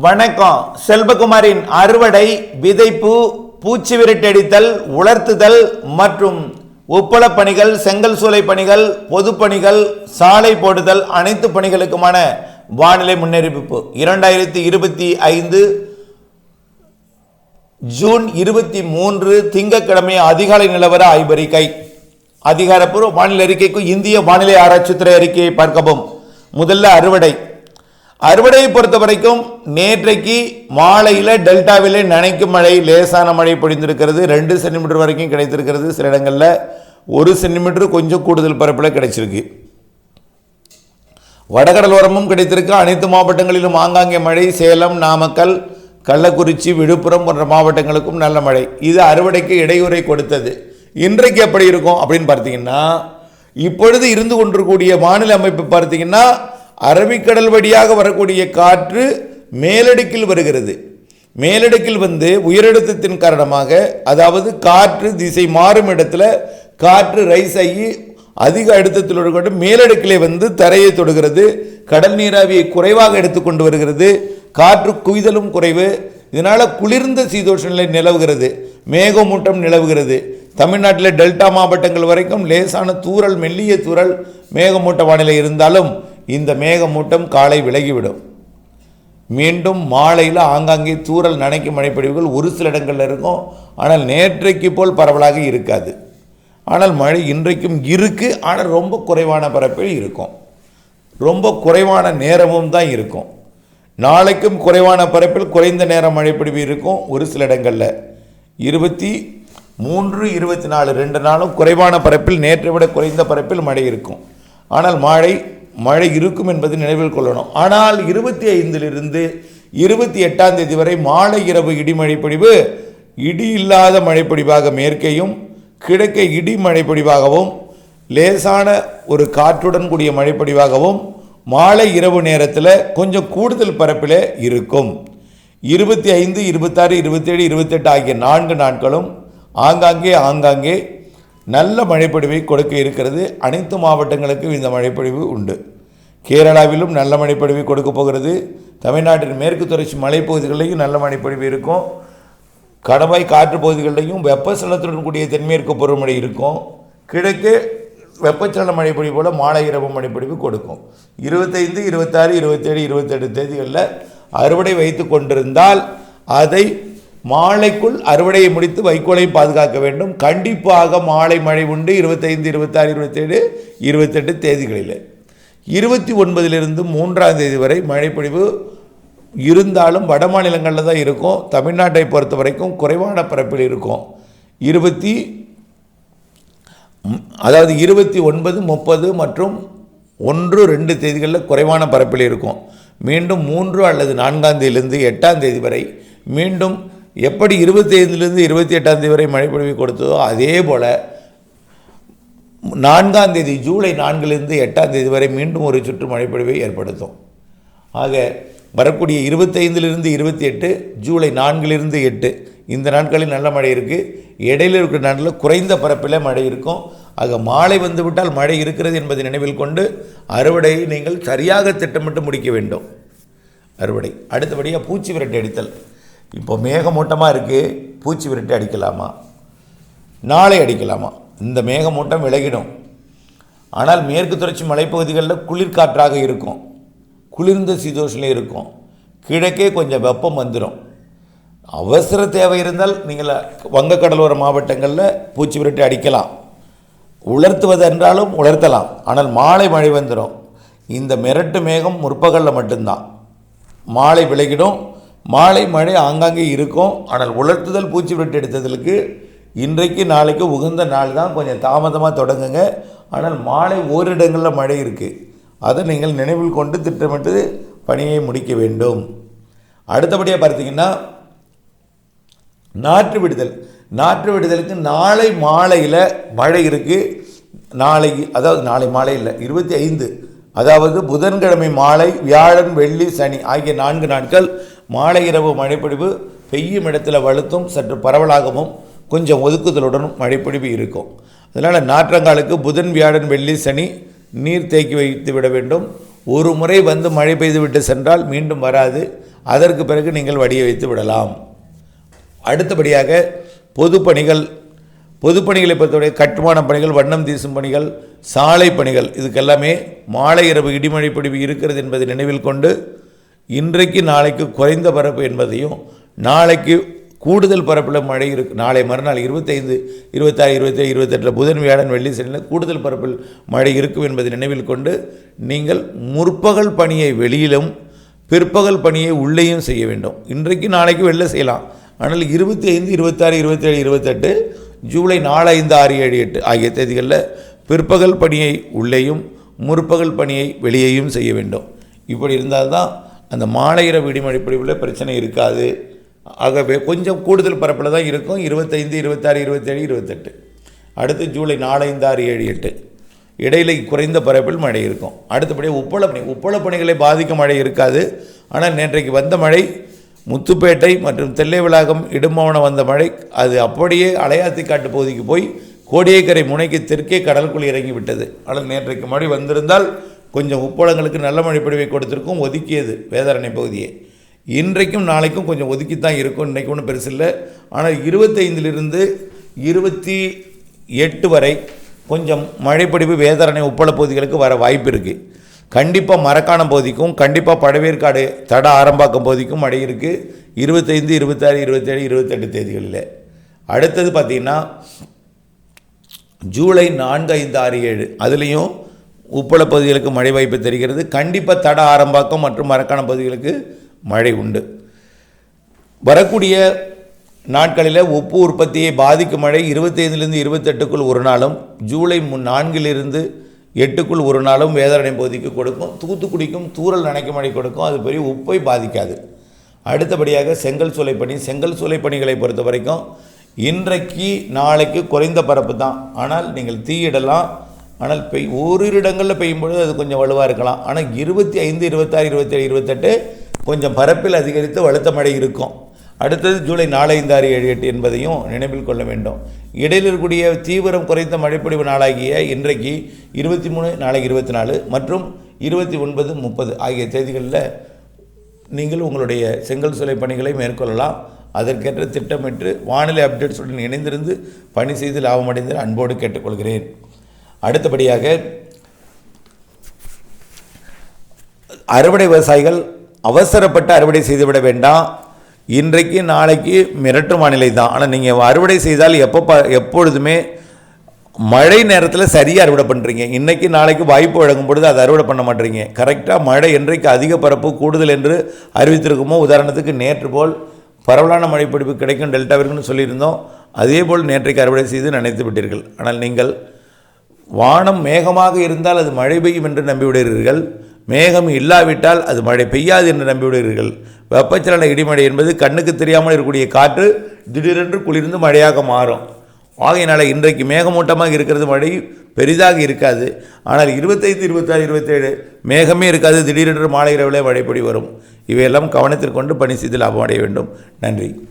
வணக்கம். செல்வகுமாரின் அறுவடை விதைப்பு பூச்சி விரட்டடித்தல் உலர்த்துதல் மற்றும் உப்பளப் பணிகள் செங்கல் சூளை பணிகள் பொதுப்பணிகள் சாலை போடுதல் அனைத்து பணிகளுக்குமான வானிலை முன்னறிவிப்பு. இரண்டாயிரத்தி இருபத்தி ஐந்து ஜூன் இருபத்தி மூன்று திங்கக்கிழமை அதிகாலை நிலவர ஆய்வறிக்கை. அதிகாரப்பூர்வ வானிலை அறிக்கைக்கு இந்திய வானிலை ஆராய்ச்சித்துறை அறிக்கையை பார்க்கவும். முதல்ல அறுவடை. அறுவடையை பொறுத்த வரைக்கும் நேற்றைக்கு மாலையில் டெல்டாவிலே நனைக்கும் மழை லேசான மழை பொழிந்திருக்கிறது. ரெண்டு சென்டிமீட்டர் வரைக்கும் கிடைத்திருக்கிறது சில இடங்களில். ஒரு சென்டிமீட்டர் கொஞ்சம் கூடுதல் பரப்பில் கிடைச்சிருக்கு. வடகடலோரமும் கிடைத்திருக்கு. அனைத்து மாவட்டங்களிலும் ஆங்காங்கே மழை சேலம் நாமக்கல் கள்ளக்குறிச்சி விழுப்புரம் போன்ற மாவட்டங்களுக்கும் நல்ல மழை. இது அறுவடைக்கு இடையூறை கொடுத்தது. இன்றைக்கு எப்படி இருக்கும் அப்படின்னு பார்த்தீங்கன்னா இப்பொழுது இருந்து கொண்டிருக்கக்கூடிய வானிலை அமைப்பு பார்த்தீங்கன்னா அரபிக்கடல் வழியாக வரக்கூடிய காற்று மேலடுக்கில் வருகிறது. மேலடுக்கில் வந்து உயரழுத்தத்தின் காரணமாக அதாவது காற்று திசை மாறும் இடத்துல காற்று ரைஸ் ஆகி அதிக அழுத்தத்தில் கொண்டு மேலடுக்கிலே வந்து தரையை தொடுகிறது. கடல் நீராவியை குறைவாக எடுத்துக்கொண்டு வருகிறது. காற்று குவிதலும் குறைவு. இதனால் குளிர்ந்த சீதோஷ நிலை நிலவுகிறது. மேகமூட்டம் நிலவுகிறது. தமிழ்நாட்டில் டெல்டா மாவட்டங்கள் வரைக்கும் லேசான தூறல் மெல்லிய தூரல் மேகமூட்ட வானிலை இருந்தாலும் இந்த மேகமூட்டம் காலை விலகிவிடும். மீண்டும் மாலையில் ஆங்காங்கே தூரல் நனைக்கும் மழைப்பொழிவுகள் ஒரு சில இடங்களில் இருக்கும். ஆனால் நேற்றைக்கு போல் பரவலாக இருக்காது. ஆனால் மழை இன்றைக்கும் இருக்குது ஆனால் ரொம்ப குறைவான பரப்பில் இருக்கும். ரொம்ப குறைவான நேரமும் தான் இருக்கும். நாளைக்கும் குறைவான பரப்பில் குறைந்த நேரம் மழைப்பொழிவு இருக்கும் ஒரு சில இடங்களில். இருபத்தி மூன்று இருபத்தி நாலு ரெண்டு நாளும் குறைவான பரப்பில் நேற்றை விட குறைந்த பரப்பில் மழை இருக்கும். ஆனால் மழை மழை இருக்கும் என்பதை நினைவில் கொள்ளணும். ஆனால் இருபத்தி ஐந்திலிருந்து இருபத்தி எட்டாம் தேதி வரை மாலை இரவு இடிமழை பொழிவு இடி இல்லாத மழைப்பொழிவாக மேற்கேயும் கிழக்கே இடி மழைப்பொழிவாகவும் லேசான ஒரு காற்றுடன் கூடிய மழைப்பொழிவாகவும் மாலை இரவு நேரத்தில் கொஞ்சம் கூடுதல் பரப்பில் இருக்கும். இருபத்தி ஐந்து இருபத்தாறு இருபத்தேழு இருபத்தெட்டு ஆகிய நான்கு நாட்களும் ஆங்காங்கே ஆங்காங்கே நல்ல மழைப்பொழிவை கொடுக்க இருக்கிறது. அனைத்து மாவட்டங்களுக்கும் இந்த மழைப்பொழிவு உண்டு. கேரளாவிலும் நல்ல மழைப்பொழிவை கொடுக்க போகிறது. தமிழ்நாட்டின் மேற்கு தொடர்ச்சி மலைப்பகுதிகளிலையும் நல்ல மழைப்பொழிவு இருக்கும். கடவாய் காற்று பகுதிகளிலையும் வெப்பசலத்துடன் கூடிய தென்மேற்கு பருவமழை இருக்கும். கிழக்கு வெப்பச்சலன மழைப்பொழிவு போல மாலை இரவு மழைப்பொழிவு கொடுக்கும். இருபத்தைந்து இருபத்தாறு இருபத்தேழு இருபத்தெட்டு தேதிகளில் அறுவடை வைத்து கொண்டிருந்தால் அதை மாலைக்குள் அறுவடையை முடித்து வைக்கோலையும் பாதுகாக்க வேண்டும். கண்டிப்பாக மாலை மழை உண்டு. இருபத்தைந்து இருபத்தாறு இருபத்தேழு இருபத்தெட்டு தேதிகளில். இருபத்தி ஒன்பதிலிருந்து மூன்றாம் தேதி வரை மழைப்பொழிவு இருந்தாலும் வட மாநிலங்களில் தான் இருக்கும். தமிழ்நாட்டை பொறுத்த வரைக்கும் குறைவான பரப்பில் இருக்கும். இருபத்தி அதாவது இருபத்தி ஒன்பது முப்பது மற்றும் ஒன்று ரெண்டு தேதிகளில் குறைவான பரப்பில் இருக்கும். மீண்டும் மூன்று அல்லது நான்காம் தேதியிலிருந்து எட்டாம் தேதி வரை மீண்டும் எப்படி இருபத்தி ஐந்துலேருந்து இருபத்தி எட்டாம் தேதி வரை மழைப்பொழிவு கொடுத்ததோ அதே போல் நான்காம் தேதி ஜூலை நான்கிலிருந்து எட்டாம் தேதி வரை மீண்டும் ஒரு சுற்று மழைப்பொழிவை ஏற்படுத்தும். ஆக வரக்கூடிய இருபத்தைந்திலிருந்து இருபத்தி எட்டு ஜூலை நான்கிலிருந்து எட்டு இந்த நாட்களில் நல்ல மழை இருக்குது இடையில இருக்கிற நாட்களில் குறைந்த பரப்பில் மழை இருக்கும். ஆக மாலை வந்துவிட்டால் மழை இருக்கிறது என்பதை நினைவில் கொண்டு அறுவடையை நீங்கள் சரியாக திட்டமிட்டு முடிக்க வேண்டும். அறுவடை. அடுத்தபடியாக பூச்சி விரட்டி அடித்தல். இப்போ மேகமூட்டமாக இருக்குது பூச்சி விரட்டி அடிக்கலாமா? நாளை அடிக்கலாமா? இந்த மேகமூட்டம் விலகிடும். ஆனால் மேற்கு தொடர்ச்சி மலைப்பகுதிகளில் குளிர்காற்றாக இருக்கும். குளிர்ந்த சீதோஷிலே இருக்கும். கிழக்கே கொஞ்சம் வெப்பம் வந்துடும். அவசர தேவை இருந்தால் நீங்கள் வங்கக்கடலோர மாவட்டங்களில் பூச்சி விரட்டி அடிக்கலாம். உலர்த்துவது என்றாலும் உலர்த்தலாம். ஆனால் மாலை மழை வந்துடும். இந்த மிரட்டு மேகம் முற்பகலில் மட்டும்தான். மாலை விலகிடும். மாலை மழை ஆங்காங்கே இருக்கும். ஆனால் உலர்த்துதல் பூச்சி விரட்டி எடுத்ததற்கு இன்றைக்கு நாளைக்கு உகந்த நாள் தான். கொஞ்சம் தாமதமாக தொடங்குங்க. ஆனால் மாலை ஓரிடங்களில் மழை இருக்குது அதை நீங்கள் நினைவில் கொண்டு திட்டமிட்டு பணியை முடிக்க வேண்டும். அடுத்தபடியாக பார்த்தீங்கன்னா நாற்று விடுதல். நாற்று விடுதலுக்கு நாளை மாலையில் மழை இருக்குது நாளை அதாவது நாளை மாலை இல்லை இருபத்தி ஐந்து. அதாவது புதன்கிழமை மாலை வியாழன் வெள்ளி சனி ஆகிய நான்கு நாட்கள் மாலை இரவு மழைப்பொழிவு பெய்யும் இடத்துல வலுத்தும் சற்று பரவலாகவும் கொஞ்சம் ஒதுக்குதலுடனும் மழைப்பொழிவு இருக்கும். அதனால் நாற்றங்காலுக்கு புதன் வியாழன் வெள்ளி சனி நீர் தேக்கி வைத்து விட வேண்டும். ஒரு முறை வந்து மழை பெய்துவிட்டு சென்றால் மீண்டும் வராது. அதற்கு பிறகு நீங்கள் வடிய வைத்து விடலாம். அடுத்தபடியாக பொதுப்பணிகள் பொதுப்பணிகளை பொறுத்தவரை கட்டுமான பணிகள் வண்ணம் தீசும் பணிகள் சாலை பணிகள் இதுக்கெல்லாமே மாலை இரவு இடிமழை பிடிவு இருக்கிறது என்பதை நினைவில் கொண்டு இன்றைக்கு நாளைக்கு குறைந்த பரப்பு என்பதையும் நாளைக்கு கூடுதல் பரப்பில் மழை இருக்கு நாளை மறுநாள் இருபத்தைந்து இருபத்தாறு இருபத்தேழு இருபத்தெட்டில் புதன் வியாழன் வெள்ளி சனியில் கூடுதல் பரப்பில் மழை இருக்கும் என்பதை நினைவில் கொண்டு நீங்கள் முற்பகல் பணியை வெளியிலும் பிற்பகல் பணியை உள்ளேயும் செய்ய வேண்டும். இன்றைக்கு நாளைக்கு வெளில செய்யலாம். ஆனால் இருபத்தி ஐந்து இருபத்தாறு இருபத்தேழு இருபத்தெட்டு ஜூலை நாலு ஐந்து ஆறு ஏழு எட்டு ஆகிய தேதிகளில் பிற்பகல் பணியை உள்ளேயும் முற்பகல் பணியை வெளியேயும் செய்ய வேண்டும். இப்படி இருந்தால்தான் அந்த மாலை இரவு விடிமழை பொழிவில் பிரச்சனை இருக்காது. ஆகவே கொஞ்சம் கூடுதல் பரப்பில் தான் இருக்கும். இருபத்தைந்து இருபத்தாறு இருபத்தேழு இருபத்தெட்டு. அடுத்து ஜூலை நாலு ஆறு ஏழு எட்டு. இடையில குறைந்த பரப்பில் மழை இருக்கும். அடுத்தபடியாக உப்பள பணி உப்பள பணிகளை பாதிக்கும் மழை இருக்காது. ஆனால் நேற்றைக்கு வந்த மழை முத்துப்பேட்டை மற்றும் தெல்லை இடுமவனம் வந்த மழை அது அப்படியே அலையாத்திக்காட்டு பகுதிக்கு போய் கோடியக்கரை முனைக்கு தெற்கே கடலுக்குள் இறங்கி விட்டது ஆனால் நேற்றைக்கு மழை வந்திருந்தால் கொஞ்சம் உப்பளங்களுக்கு நல்ல மழை பொழிவை ஒதுக்கியது வேதாரணை பகுதியை. இன்றைக்கும் நாளைக்கும் கொஞ்சம் ஒதுக்கித்தான் இருக்கும். இன்றைக்கு ஒன்றும் பெருசில்லை ஆனால் இருபத்தைந்திலிருந்து இருபத்தி எட்டு வரை கொஞ்சம் மழைப்பொழிவு வேதாரணை உப்பள பகுதிகளுக்கு வர வாய்ப்பு இருக்குது கண்டிப்பாக மரக்காணம் பகுதிக்கும் கண்டிப்பாக பழவேற்காடு தட ஆரம்பாக்கம் பகுதிக்கும் மழை இருக்குது இருபத்தைந்து இருபத்தாறு இருபத்தேழு இருபத்தெட்டு தேதிகளில். அடுத்தது பார்த்திங்கன்னா ஜூலை நான்கு ஐந்து ஆறு ஏழு. அதுலேயும் உப்பள பகுதிகளுக்கு மழை வாய்ப்பு தெரிகிறது. கண்டிப்பாக தட ஆரம்பாக்கம் மற்றும் மரக்காணம் பகுதிகளுக்கு மழை உண்டு. வரக்கூடிய நாட்களில் உப்பு உற்பத்தியை பாதிக்கும் மழை இருபத்தைந்துலேருந்து இருபத்தெட்டுக்குள் ஒரு நாளும் ஜூலை நான்கிலிருந்து எட்டுக்குள் ஒரு நாளும் வேதாரணை பகுதிக்கு கொடுக்கும். தூத்துக்குடிக்கும் தூறல் நனைக்கும் மழை கொடுக்கும். அது பெரிய உப்பை பாதிக்காது. அடுத்தபடியாக செங்கல் சூளை பணி செங்கல் சூளை பணிகளை பொறுத்த வரைக்கும் இன்றைக்கு நாளைக்கு குறைந்த பரப்பு தான். ஆனால் நீங்கள் தீயிடலாம் ஆனால் பெய் ஓரிரு இடங்களில் பெய்யும் பொழுது அது கொஞ்சம் வலுவாக இருக்கலாம். ஆனால் இருபத்தி ஐந்து இருபத்தாறு இருபத்தேழு இருபத்தெட்டு கொஞ்சம் பரப்பில் அதிகரித்து வலுத்த மழை இருக்கும். அடுத்தது ஜூலை நாலு ஐந்து ஆறு ஏழு எட்டு என்பதையும் நினைவில் கொள்ள வேண்டும். இடையில் இருக்கக்கூடிய தீவிரம் குறைந்த மழைப்பொழிவு நாளாகிய இன்றைக்கு இருபத்தி மூணு நாளைக்கு இருபத்தி நாலு மற்றும் இருபத்தி ஒன்பது முப்பது ஆகிய தேதிகளில் நீங்கள் உங்களுடைய செங்கல் சூளை பணிகளை மேற்கொள்ளலாம். அதற்கேற்ற திட்டமிட்டு வானிலை அப்டேட்ஸுடன் இணைந்திருந்து பணி செய்து லாபமடைந்து அன்போடு கேட்டுக்கொள்கிறேன். அடுத்தபடியாக அறுவடை விவசாயிகள் அவசரப்பட்டு அறுவடை செய்துவிட வேண்டாம். இன்றைக்கு நாளைக்கு மிரட்டு வானிலை தான். ஆனால் நீங்கள் அறுவடை செய்தால் எப்போ ப எப்பொழுதுமே மழை நேரத்தில் சரியாக அறுவடை பண்ணுறீங்க இன்றைக்கி நாளைக்கு வாய்ப்பு வழங்கும் பொழுது அதை அறுவடை பண்ண மாட்டீங்க. கரெக்டாக மழை என்றைக்கு அதிக பரப்பு கூடுதல் என்று அறிவித்திருக்குமோ உதாரணத்துக்கு நேற்று போல் பரவலான மழைப்பிடிப்பு கிடைக்கும் டெல்டாவிற்குன்னு சொல்லியிருந்தோம். அதே போல் நேற்றைக்கு அறுவடை செய்து நினைத்து விட்டீர்கள். ஆனால் நீங்கள் வானம் மேகமாக இருந்தால் அது மழை பெய்யும் என்று நம்பிவிடுகிறீர்கள். மேகம் இல்லாவிட்டால் அது மழை பெய்யாது என்று நம்பிவிடுகிறீர்கள். வெப்பச்சலன இடிமழை என்பது கண்ணுக்கு தெரியாமல் இருக்கக்கூடிய காற்று திடீரென்று குளிர்ந்து மழையாக மாறும். ஆகையினால் இன்றைக்கு மேகமூட்டமாக இருக்கிறது மழை பெரிதாக இருக்காது. ஆனால் இருபத்தைந்து இருபத்தாறு இருபத்தேழு மேகமே இருக்காது. திடீரென்று மாலை இரவிலே மழைப்பொடி வரும். இவையெல்லாம் கவனத்தில் கொண்டு பணி செய்து லாபம் அடைய வேண்டும். நன்றி.